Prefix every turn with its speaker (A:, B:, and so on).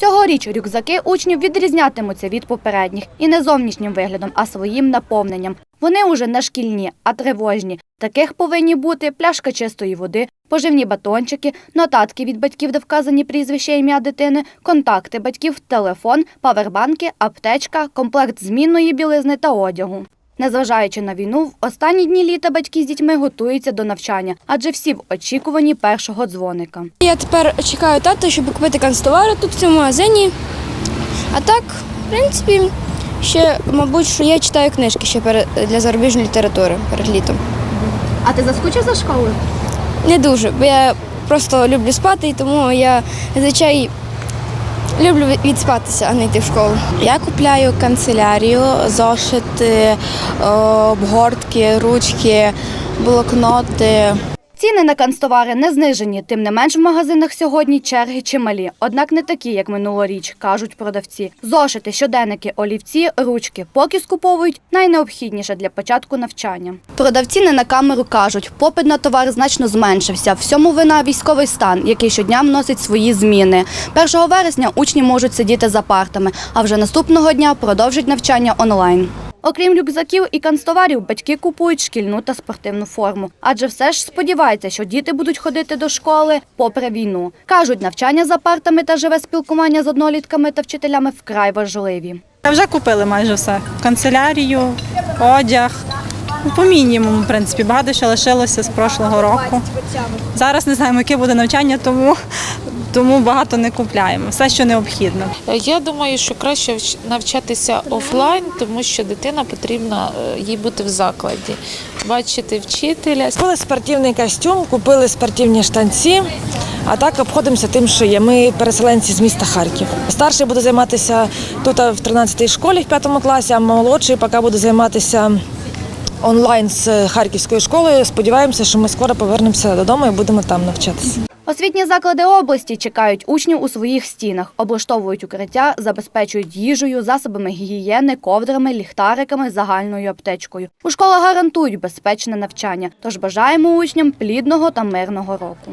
A: Цьогоріч рюкзаки учнів відрізнятимуться від попередніх і не зовнішнім виглядом, а своїм наповненням. Вони уже не шкільні, а тривожні. Таких повинні бути пляшка чистої води, поживні батончики, нотатки від батьків, де вказані прізвище ім'я дитини, контакти батьків, телефон, павербанки, аптечка, комплект змінної білизни та одягу. Незважаючи на війну, в останні дні літа батьки з дітьми готуються до навчання, адже всі в очікуванні першого дзвоника.
B: Я тепер чекаю тата, щоб купити канцтовари тут в цьому магазині. А так, в принципі, ще, мабуть, що я читаю книжки ще для зарубіжної літератури перед літом.
A: А ти заскучив за школою?
B: Не дуже, бо я просто люблю спати, і тому я зазвичай люблю відспатися, а не йти в школу.
C: Я купляю канцелярію, зошити, е, обгортки, ручки, блокноти.
A: Ціни на канцтовари не знижені, тим не менш в магазинах сьогодні черги чималі. Однак не такі, як минулоріч, кажуть продавці. Зошити, щоденники, олівці, ручки поки скуповують найнеобхідніше для початку навчання. Продавці не на камеру кажуть, попит на товар значно зменшився. Всьому вина військовий стан, який щодня вносить свої зміни. 1 вересня учні можуть сидіти за партами, а вже наступного дня продовжать навчання онлайн. Окрім рюкзаків і канцтоварів, батьки купують шкільну та спортивну форму, адже все ж сподіваються, що діти будуть ходити до школи попри війну. Кажуть, навчання за партами та живе спілкування з однолітками та вчителями вкрай важливі.
D: Вже купили майже все. Канцелярію, одяг. Ну, По мінімуму, в принципі, багато ще лишилося з прошлого року. Зараз не знаємо, яке буде навчання, тому, тому багато не купляємо. Все, що необхідно.
E: Я думаю, що краще навчатися офлайн, тому що дитина потрібна е, їй бути в закладі, бачити вчителя.
F: Купили спортивний костюм, купили спортивні штанці, а так обходимося тим, що є. Ми переселенці з міста Харків. Старший буде займатися тут в 13-й школі в 5 класі, а молодший поки буде займатися онлайн з Харківської школи. Сподіваємося, що ми скоро повернемося додому і будемо там навчатися.
A: Освітні заклади області чекають учнів у своїх стінах, облаштовують укриття, забезпечують їжею, засобами гігієни, ковдрами, ліхтариками, загальною аптечкою. У школах гарантують безпечне навчання. Тож бажаємо учням плідного та мирного року.